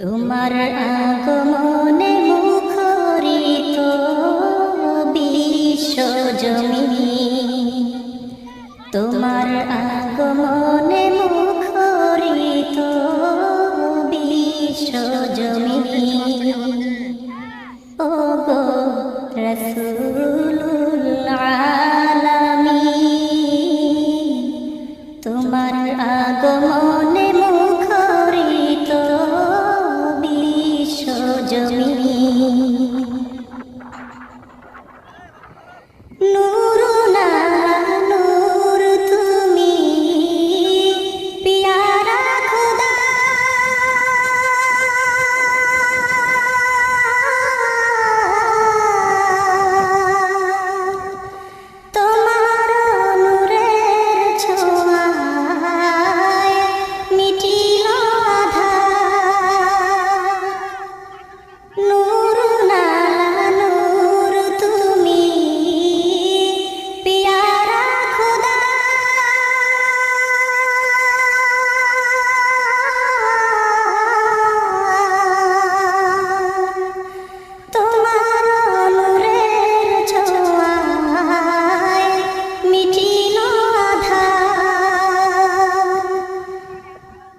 তোমার আগমনে মুখরিত বিশ্ব জমি তোমার আগমনে মুখরিত বিশ্ব জমি ও গো আলামিন, তোমার আগমনে No.